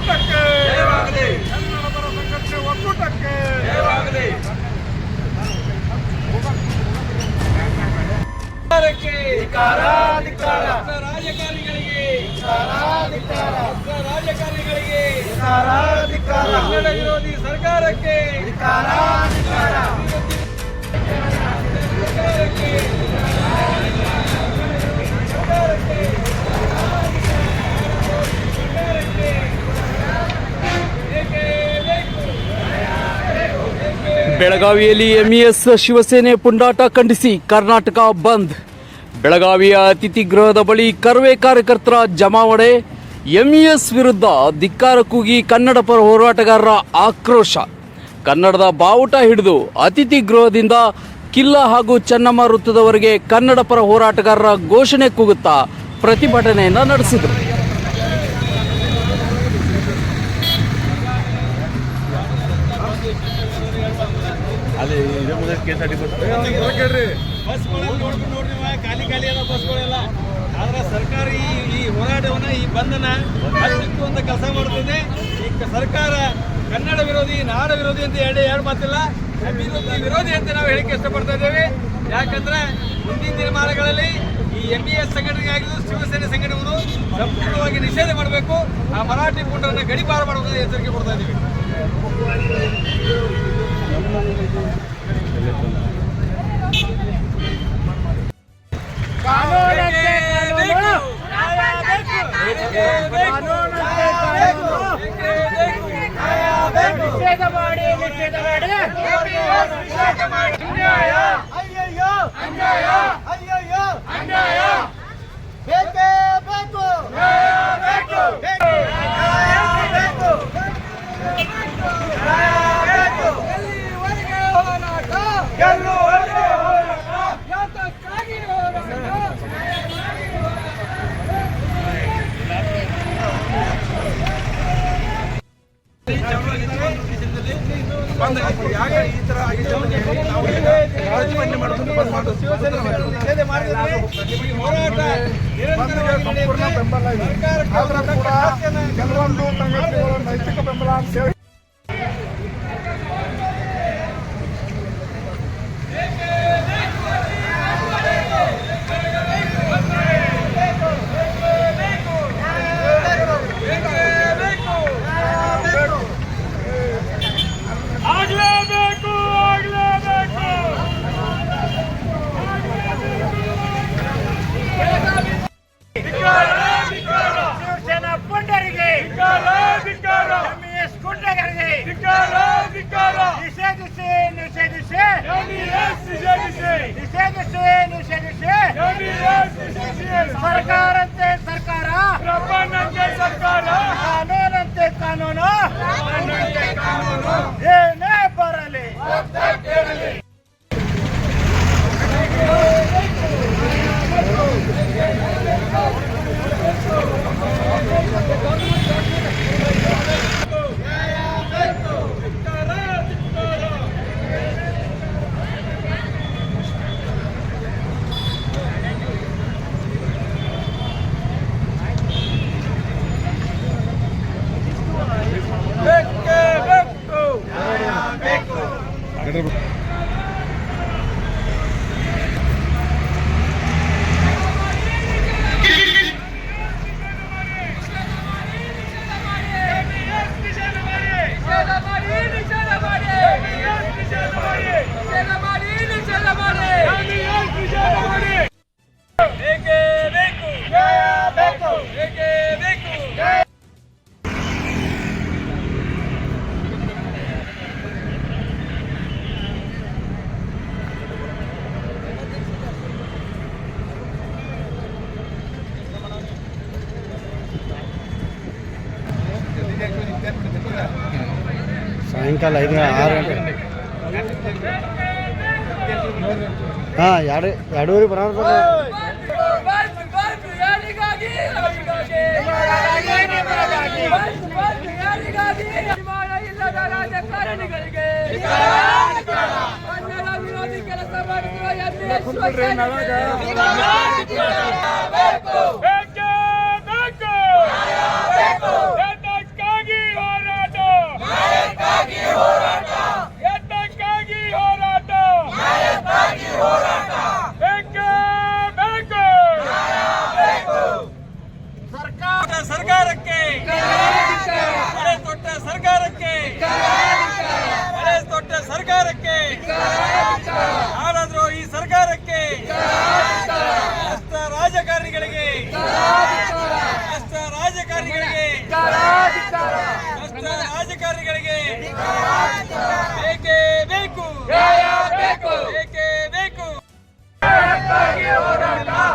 ಒಕ್ಕೂಟಕ್ಕೆ. ಜಯವಾಗಲಿ. ಕನ್ನಡ ಪರ ಸಂಘಟನೆ ಒಕ್ಕೂಟಕ್ಕೆ ರಾಜಕಾರಣಿಗಳಿಗೆ. ರಾಜಕಾರಣಿಗಳಿಗೆ. ಕನ್ನಡ ವಿರೋಧಿ ಸರ್ಕಾರಕ್ಕೆ. ಸರ್ಕಾರಕ್ಕೆ ಬೆಳಗಾವಿಯಲ್ಲಿ ಎಂಇಎಸ್ ಶಿವಸೇನೆ ಪುಂಡಾಟ ಖಂಡಿಸಿ, ಕರ್ನಾಟಕ ಬಂದ್. ಬೆಳಗಾವಿಯ ಅತಿಥಿ ಗೃಹದ ಬಳಿ ಕರ್ವೆ ಕಾರ್ಯಕರ್ತರ ಜಮಾವಣೆ. ಎಂಇಎಸ್ ವಿರುದ್ಧ ಧಿಕ್ಕಾರ ಕೂಗಿ ಕನ್ನಡ ಪರ ಹೋರಾಟಗಾರರ ಆಕ್ರೋಶ. ಕನ್ನಡದ ಬಾವುಟ ಹಿಡಿದು ಅತಿಥಿ ಗೃಹದಿಂದ ಕಿಲ್ಲ ಹಾಗೂ ಚನ್ನಮ್ಮ ವೃತ್ತದವರೆಗೆ ಕನ್ನಡ ಪರ ಹೋರಾಟಗಾರರ ಘೋಷಣೆ ಕೂಗುತ್ತಾ ಪ್ರತಿಭಟನೆಯನ್ನು ನಡೆಸಿದರು. ಬಸ್ಗಳಲ್ಲಿ ನೋಡ್ಕೊಂಡು ನೋಡ್ರಿ ಇವಾಗ ಖಾಲಿ ಖಾಲಿ ಅದ ಬಸ್ಗಳೆಲ್ಲ ಆದ್ರೆ ಸರ್ಕಾರ ಈ ಈ ಹೋರಾಟವನ್ನ, ಈ ಬಂಧನ ಹತ್ತಿತ್ತು ಅಂತ ಕೆಲಸ ಮಾಡ್ತಿದೆ. ಈ ಕ- ಸರ್ಕಾರ ಕನ್ನಡ ವಿರೋಧಿ, ನಾಡ ವಿರೋಧಿ ಅಂತ ಎರಡು ಎರಡು ಮಾತಿಲ್ಲ. ಅಭಿವೃದ್ಧಿ ವಿರೋಧಿ ಅಂತ ನಾವು ಹೇಳಿಕೆ ಇಷ್ಟಪಡ್ತಾ ಇದ್ದೇವೆ. ಯಾಕಂದ್ರೆ ಮುಂದಿನ ದಿನಮಾನಗಳಲ್ಲಿ ಈ ಎಂ ಬಿ ಎಸ್ ಸಂಘಟನೆ ಆಗಿದ್ದು ಶಿವಸೇನೆ ಸಂಘಟನೆಗಳು ಸಂಪೂರ್ಣವಾಗಿ ನಿಷೇಧ ಮಾಡಬೇಕು. ಆ ಮರಾಠಿ ಪುಂಡರನ್ನ ಗಡಿಪಾರು ಮಾಡಬೇಕು ಎಚ್ಚರಿಕೆ ಕೊಡ್ತಾ ಇದ್ದೀವಿ. ಮಾಡಿ ನಿಷೇಧ ಮಾಡಿ ಯಾಕೆ ಈ ಆಗಿದೆ ಬೆಂಬಲ ಕೂಡ ಕೆಲವೊಂದು ಸಂಘಟನೆಗಳು ನೈತಿಕ ಬೆಂಬಲ ಅಂತ ಹೇಳಿ ಎಡರ್ ಸಾಯಂಕಾಲ ಐದು ಆರು ಗಂಟೆ. ಹಾಂ ಎರಡು ಎರಡೂವರೆ ವಿರೋಧಿ ಕೆಲಸ ಮಾಡುತ್ತಿರುವ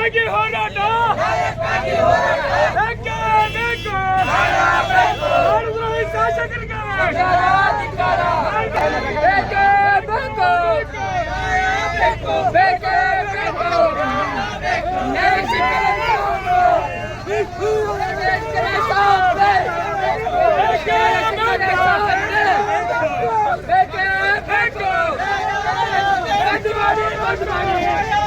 ಘಟಕ್ಕಾಗಿ ಹೋರಾಟ ಬೇಕೇ ಬೇಕು ಮಾಡಿದ್ರು ಈ ಶಾಸಕರಿಗೆ ಬೇಕೇ ಬೇಕು ಬೇಕೇ ಬೇಕು ನ್ಯಾಯ ಸಿಕ್ಕಬೇಕು. ನ್ಯಾಯ ಸಿಕ್ಕಬೇಕು. ಬೇಕೇ ಬೇಕು ಬಂದ್ ಮಾಡಿ ಬಂದ್ ಮಾಡಿ ಬೇಕೇ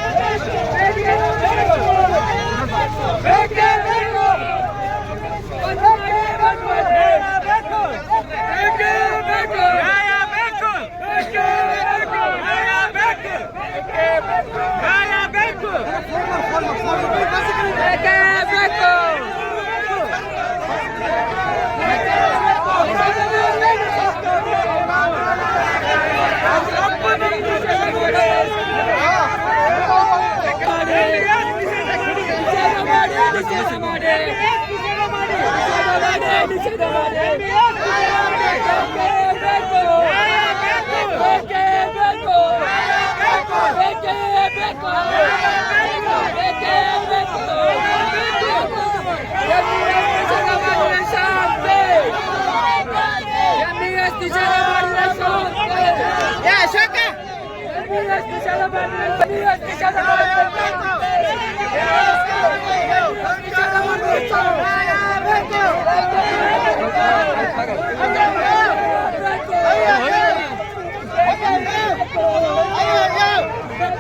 ಬೇಕೇ ನಿಷೇಧ ಮಾಡಿ ನಿಷೇಧ ಮಾಡಿ ನಿಷೇಧ ಮಾಡಿ Let's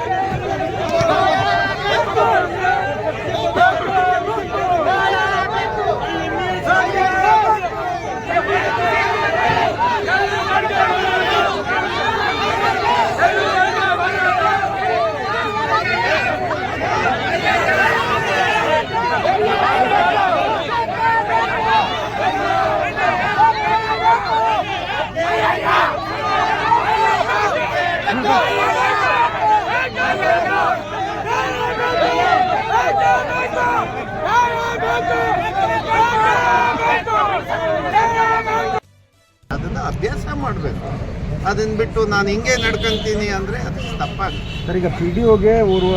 go! ಮಾಡಬೇಕು. ಅದನ್ನ ಬಿಟ್ಟು ನಾನು ಹಿಂಗೆ ನಡ್ಕೊಂತೀನಿ ಅಂದರೆ ಅದು ತಪ್ಪಾಗುತ್ತೆ ಸರ್ ಈಗ ಪಿ ಡಿ ಒಗೆ ಓರ್ವ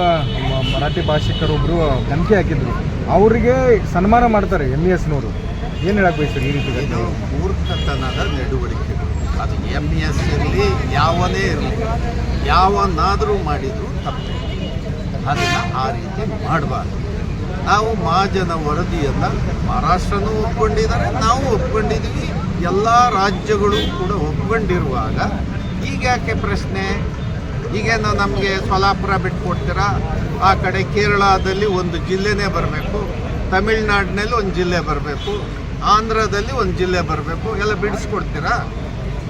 ಮರಾಠಿ ಭಾಷಿಕರೊಬ್ಬರು ಧಮಕಿ ಹಾಕಿದ್ರು. ಅವರಿಗೆ ಸನ್ಮಾನ ಮಾಡ್ತಾರೆ ಎಂ ಇ ಎಸ್ನವರು ಏನು ಹೇಳಕ್ ಬಯಸ್ತಾರೆ ಈ ರೀತಿ ಇದು? ಮೂರ್ಖತನದ ನಡವಳಿಕೆ. ಅದು ಎಂ ಎಸ್ ಇರಲಿ ಯಾವನೇ ಇರಲಿ ಯಾವನಾದರೂ ಮಾಡಿದರೂ ತಪ್ಪು. ಅದನ್ನು ಆ ರೀತಿ ಮಾಡಬಾರ್ದು. ನಾವು ಮಹಾಜನ ವರದಿಯನ್ನು ಮಹಾರಾಷ್ಟ್ರನೂ ಒಪ್ಕೊಂಡಿದ್ದಾರೆ ನಾವು ಒಪ್ಕೊಂಡಿದ್ದೀವಿ ಎಲ್ಲ ರಾಜ್ಯಗಳು ಕೂಡ ಒಪ್ಕೊಂಡಿರುವಾಗ, ಈಗ ಯಾಕೆ ಪ್ರಶ್ನೆ? ಈಗೇನು ನಮಗೆ ಸೊಲಾಪುರ ಬಿಟ್ಕೊಡ್ತೀರಾ? ಆ ಕಡೆ ಕೇರಳದಲ್ಲಿ ಒಂದು ಜಿಲ್ಲೆನೇ ಬರಬೇಕು, ತಮಿಳ್ನಾಡಿನಲ್ಲಿ ಒಂದು ಜಿಲ್ಲೆ ಬರಬೇಕು, ಆಂಧ್ರದಲ್ಲಿ ಒಂದು ಜಿಲ್ಲೆ ಬರಬೇಕು, ಎಲ್ಲ ಬಿಡಿಸ್ಕೊಡ್ತೀರಾ?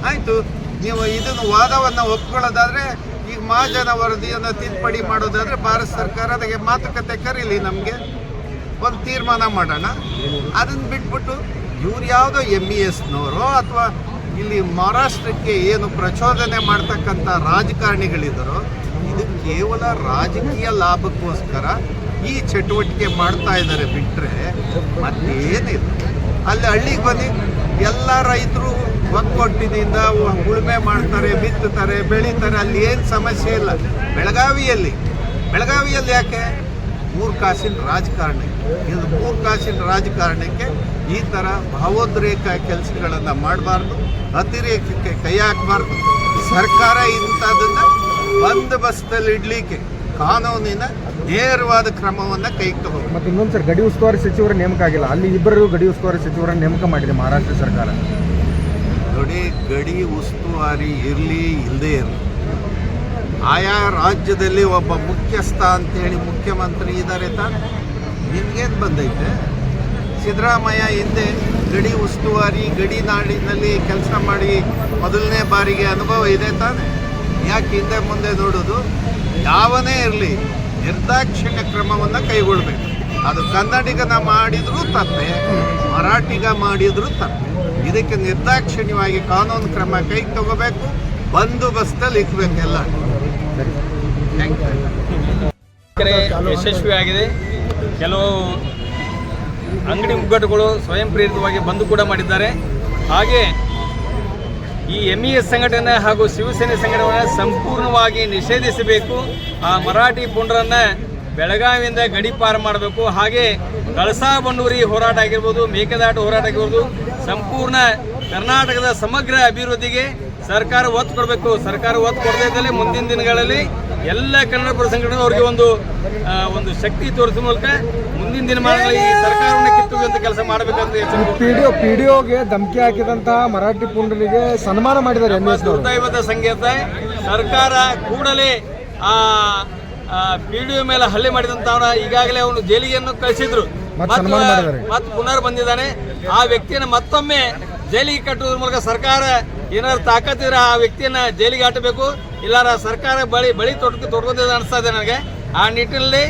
ಆಯಿತು, ನೀವು ಇದನ್ನು ವಾದವನ್ನು ಒಪ್ಕೊಳ್ಳೋದಾದರೆ, ಈಗ ಮಹಾಜನ ವರದಿಯನ್ನು ತಿದ್ದುಪಡಿ ಮಾಡೋದಾದರೆ ಭಾರತ ಸರ್ಕಾರ ಅದಕ್ಕೆ ಮಾತುಕತೆ ಕರೀಲಿ ನಮಗೆ. ಒಂದು ತೀರ್ಮಾನ ಮಾಡೋಣ. ಅದನ್ನು ಬಿಟ್ಬಿಟ್ಟು ಇವ್ರು ಯಾವುದೋ ಎಂ ಇ ಎಸ್ನವರು ಅಥವಾ ಇಲ್ಲಿ ಮಹಾರಾಷ್ಟ್ರಕ್ಕೆ ಏನು ಪ್ರಚೋದನೆ ಮಾಡ್ತಕ್ಕಂಥ ರಾಜಕಾರಣಿಗಳಿದ್ದಾರೋ ಇದು ಕೇವಲ ರಾಜಕೀಯ ಲಾಭಕ್ಕೋಸ್ಕರ ಈ ಚಟುವಟಿಕೆ ಮಾಡ್ತಾ ಇದ್ದಾರೆ ಬಿಟ್ಟರೆ ಮತ್ತೇನಿಲ್ಲ. ಅಲ್ಲಿ ಹಳ್ಳಿಗೆ ಬನ್ನಿ, ಎಲ್ಲ ರೈತರು ಒಕ್ಕೊಟ್ಟಿನಿಂದ ಉಳುಮೆ ಮಾಡ್ತಾರೆ, ಬಿತ್ತುತ್ತಾರೆ, ಬೆಳೀತಾರೆ, ಅಲ್ಲಿ ಏನು ಸಮಸ್ಯೆ ಇಲ್ಲ. ಬೆಳಗಾವಿಯಲ್ಲಿ ಬೆಳಗಾವಿಯಲ್ಲಿ ಯಾಕೆ? ಮೂರು ಕಾಸಿನ ರಾಜಕಾರಣ. ಇದು ಮೂರು ಕಾಸಿನ ರಾಜಕಾರಣಕ್ಕೆ ಈ ಥರ ಭಾವೋದ್ರೇಕ ಕೆಲಸಗಳನ್ನು ಮಾಡಬಾರ್ದು ಅತಿರೇಕಕ್ಕೆ ಕೈ ಹಾಕಬಾರ್ದು. ಸರ್ಕಾರ ಇಂಥದನ್ನು ಬಂದೋಬಸ್ತಲ್ಲಿ ಇಡಲಿಕ್ಕೆ ಕಾನೂನಿನ ನೇರವಾದ ಕ್ರಮವನ್ನು ಕೈ ತಗೋಬೇಕು ಮತ್ತೆ ಇನ್ನೊಂದು ಸರ್ ಗಡಿ ಉಸ್ತುವಾರಿ ಸಚಿವರ ನೇಮಕ ಆಗಿಲ್ಲ. ಅಲ್ಲಿ ಇಬ್ಬರು ಗಡಿ ಉಸ್ತುವಾರಿ ಸಚಿವರ ನೇಮಕ ಮಾಡಿದೆ ಮಹಾರಾಷ್ಟ್ರ ಸರ್ಕಾರ. ನೋಡಿ ಗಡಿ ಉಸ್ತುವಾರಿ ಇರಲಿ ಇಲ್ಲದೇ ಇರಲಿ. ಆಯಾ ರಾಜ್ಯದಲ್ಲಿ ಒಬ್ಬ ಮುಖ್ಯಸ್ಥ ಅಂತೇಳಿ ಮುಖ್ಯಮಂತ್ರಿ ಇದ್ದಾರೆ ತಾನೆ. ನಿಮ್ಗೇನು ಬಂದೈತೆ? ಸಿದ್ದರಾಮಯ್ಯ ಹಿಂದೆ ಗಡಿ ಉಸ್ತುವಾರಿ ಗಡಿ ನಾಡಿನಲ್ಲಿ ಕೆಲಸ ಮಾಡಿ ಮೊದಲನೇ ಬಾರಿಗೆ ಅನುಭವ ಇದೆ ತಾನೆ. ಯಾಕೆ ಹಿಂದೆ ಮುಂದೆ ನೋಡೋದು? ಯಾವನೇ ಇರಲಿ ನಿರ್ದಾಕ್ಷಿಣ್ಯ ಕ್ರಮವನ್ನು ಕೈಗೊಳ್ಬೇಕು. ಅದು ಕನ್ನಡಿಗನ ಮಾಡಿದರೂ ತಪ್ಪೆ ಮರಾಠಿಗ ಮಾಡಿದರೂ ತಪ್ಪೆ. ಇದಕ್ಕೆ ನಿರ್ದಾಕ್ಷಿಣ್ಯವಾಗಿ ಕಾನೂನು ಕ್ರಮ ಕೈಗೆ ತಗೋಬೇಕು ಬಂದೋಬಸ್ತಲ್ಲಿ ಇಕ್ಬೇಕು ಎಲ್ಲ. Thank you. ಕರೆ ಯಶಸ್ವಿಯಾಗಿದೆ. ಕೆಲವು ಅಂಗಡಿ ಮುಗ್ಗಟ್ಟುಗಳು ಸ್ವಯಂ ಪ್ರೇರಿತವಾಗಿ ಬಂದು ಕೂಡ ಮಾಡಿದ್ದಾರೆ. ಹಾಗೆ ಈ ಎಂ ಇ ಎಸ್ ಸಂಘಟನೆ ಹಾಗೂ ಶಿವಸೇನೆ ಸಂಘಟನೆಯನ್ನು ಸಂಪೂರ್ಣವಾಗಿ ನಿಷೇಧಿಸಬೇಕು. ಆ ಮರಾಠಿ ಪುಂಡ್ರನ್ನ ಬೆಳಗಾವಿಯಿಂದ ಗಡಿಪಾರು ಮಾಡಬೇಕು. ಹಾಗೆ ಕಳಸಾ ಬಂಡೂರಿ ಹೋರಾಟ ಆಗಿರ್ಬೋದು, ಮೇಕೆದಾಟು ಹೋರಾಟ ಆಗಿರ್ಬೋದು, ಸಂಪೂರ್ಣ ಕರ್ನಾಟಕದ ಸಮಗ್ರ ಅಭಿವೃದ್ಧಿಗೆ ಸರ್ಕಾರ ಒತ್ತು ಕೊಡಬೇಕು. ಸರ್ಕಾರ ಒತ್ತು ಕೊಡದೇ ಮುಂದಿನ ದಿನಗಳಲ್ಲಿ ಎಲ್ಲ ಕನ್ನಡ ಪರ ಸಂಘಟನೆ ಅವರಿಗೆ ಒಂದು ಒಂದು ಶಕ್ತಿ ತೋರಿಸುವ ಮೂಲಕ ಮುಂದಿನ ದಿನಮಾನಗಳಲ್ಲಿ ಈ ಸರ್ಕಾರವನ್ನು ಕಿತ್ತುವಂತ ಕೆಲಸ ಮಾಡಬೇಕಂತ ಎಚ್ಚರಿಕೆ P D O P D ಒಗೆ ಧಮಕಿ ಹಾಕಿದಂತಹ ಮರಾಠಿ ಪುಂಡರಿಗೆ ಸನ್ಮಾನ ಮಾಡಿದ್ದಾರೆ ದುರ್ದೈವದ ಸಂಗೀತ ಸರ್ಕಾರ ಕೂಡಲೇ ಆ ಪಿ ಡಿ ಮೇಲೆ ಹಲ್ಲೆ ಮಾಡಿದಂತವನ ಈಗಾಗಲೇ ಅವನು ಜೈಲಿಗೆಯನ್ನು ಕಳಿಸಿದ್ರು. ಮತ್ತೆ. ಪುನರ್ ಬಂದಿದ್ದಾನೆ. ಆ ವ್ಯಕ್ತಿಯನ್ನು ಮತ್ತೊಮ್ಮೆ ಜೈಲಿಗೆ ಕಟ್ಟುವುದ್ರ ಮೂಲಕ ಸರ್ಕಾರ ಏನಾದ್ರು ತಾಕತ್ತಿದ್ರೆ ಆ ವ್ಯಕ್ತಿಯನ್ನ ಜೈಲಿಗೆ ಹಾಕಬೇಕು. ಇಲ್ಲಾರ ಸರ್ಕಾರ ಬಳಿ ಬಳಿ ತೊಟ್ಕ ತೊಡ್ಕೋತಿದೆ ಅನಿಸ್ತಾ ಇದೆ ನನಗೆ. ಆ ನಿಟ್ಟಿನಲ್ಲಿ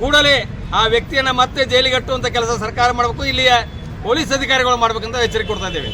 ಕೂಡಲೇ ಆ ವ್ಯಕ್ತಿಯನ್ನ ಮತ್ತೆ ಜೈಲಿಗೆ ಕಟ್ಟುವಂತ ಕೆಲಸ ಸರ್ಕಾರ ಮಾಡಬೇಕು, ಇಲ್ಲಿಯ ಪೊಲೀಸ್ ಅಧಿಕಾರಿಗಳು ಮಾಡ್ಬೇಕಂತ ಎಚ್ಚರಿಕೆ ಕೊಡ್ತಾ ಇದ್ದೇವೆ.